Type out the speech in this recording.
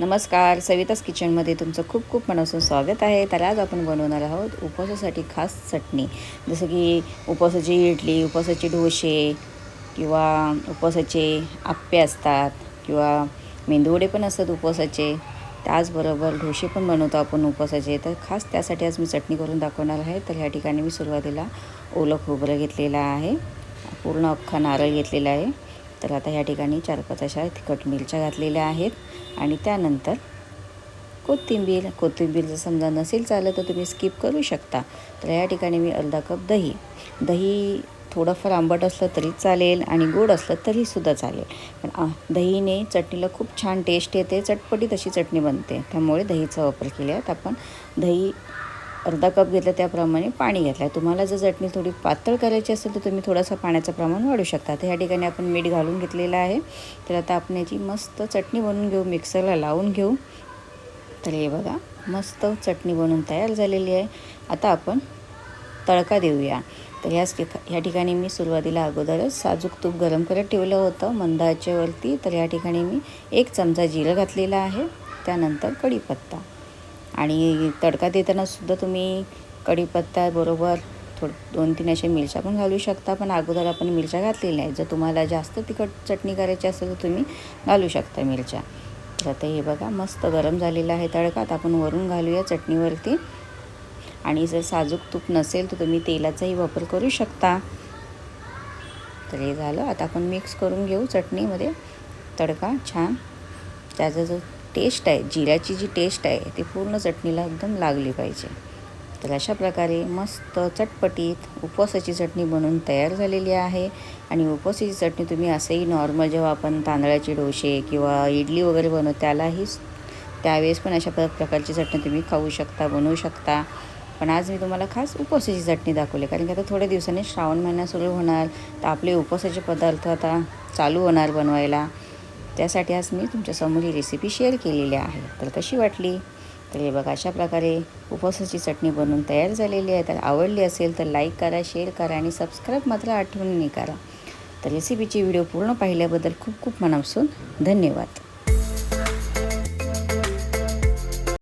नमस्कार सविताच किचनमध्ये तुमचं खूप खूप मनापासून स्वागत आहे. तर आज आपण बनवणार आहोत उपवासासाठी खास चटणी. जसं की उपवासाची इडली उपवासाचे डोसे किंवा उपवासाचे आप्पे असतात किंवा मेंदूवडे पण असतात उपवासाचे. त्याचबरोबर डोसे पण बनवतो आपण उपवासाचे. तर खास त्यासाठी आज मी चटणी करून दाखवणार आहे. तर ह्या ठिकाणी मी सुरुवातीला ओलं खोबरं घेतलेलं आहे. पूर्ण अख्खा नारळ घेतलेला आहे. तर आता ह्या ठिकाणी चार पाच अशा तिखट मिरच्या घातलेल्या आहेत. आणि त्यानंतर कोथिंबीर कोथिंबीर जर समजा नसेल चाललं तर तुम्ही स्किप करू शकता. तर या ठिकाणी मी अर्धा कप दही दही थोडंफार आंबट असलं तरी चालेल आणि गोड असलं तरीसुद्धा चालेल. पण दहीने चटणीला खूप छान टेस्ट येते चटपटीत अशी चटणी बनते. त्यामुळे दहीचा वापर केल्यात आपण दही अर्धा कप घेतला त्याप्रमाणे पाणी घेतलं आहे तुम्हाला जर चटणी थोडी पातळ करायची असेल तर तुम्ही थोडंसं पाण्याचं प्रमाण वाढू शकता. तर ह्या ठिकाणी आपण मीठ घालून घेतलेलं आहे. तर आता आपण याची मस्त चटणी बनवून घेऊ मिक्सरला लावून घेऊ. तर हे बघा मस्त चटणी बनवून तयार झालेली आहे. आता आपण तडका देऊया. तर ह्याच ठिका ह्या ठिकाणी मी सुरुवातीला अगोदरच साजूक तूप गरम करत ठेवलं होतं मंदाच्यावरती तर या ठिकाणी मी एक चमचा जिरं घातलेला आहे. त्यानंतर कढीपत्ता. आणि तडका देताना सुद्धा तुम्ही कढीपत्त्याबरोबर थोडं दोन तीन अशा मिरच्या पण घालू शकता पण अगोदर आपण मिरच्या घातलेल्या आहेत. जर तुम्हाला जास्त तिखट चटणी करायची असेल तर तुम्ही घालू शकता मिरच्या. तर आता हे बघा मस्त गरम झालेलं आहे तडका. आता आपण वरून घालूया चटणीवरती. आणि जर साजूक तूप नसेल तर तुम्ही तेलाचाही वापर करू शकता. तर हे झालं. आता आपण मिक्स करून घेऊ चटणीमध्ये. तडका छान. त्याचा जो टेस्ट आहे जिऱ्याची जी टेस्ट आहे ती पूर्ण चटणीला एकदम लागली पाहिजे. तर अशा प्रकारे मस्त चटपटीत उपवासाची चटणी बनवून तयार झालेली आहे. आणि उपवासाची चटणी तुम्ही असंही नॉर्मल जेव्हा आपण तांदळाचे डोसे किंवा इडली वगैरे बनवतो त्यालाही त्यावेळेस पण अशा प्रकारची चटणी तुम्ही खाऊ शकता बनवू शकता. पण आज मी तुम्हाला खास उपवासाची चटणी दाखवली कारण की आता थोड्या दिवसांनी श्रावण महिना सुरू होणार तर आपले उपवासाचे पदार्थ आता चालू होणार बनवायला. त्यासाठी आज मी तुमच्यासमोर ही रेसिपी शेअर केलेली आहे. तर कशी वाटली? तर हे बघा अशा प्रकारे उपवासाची चटणी बनवून तयार झालेली आहे. तर आवडली असेल तर लाईक करा शेअर करा आणि सबस्क्राईब मात्र आठवणीने करा. तर रेसिपीची व्हिडिओ पूर्ण पाहिल्याबद्दल खूप खूप मनापासून धन्यवाद.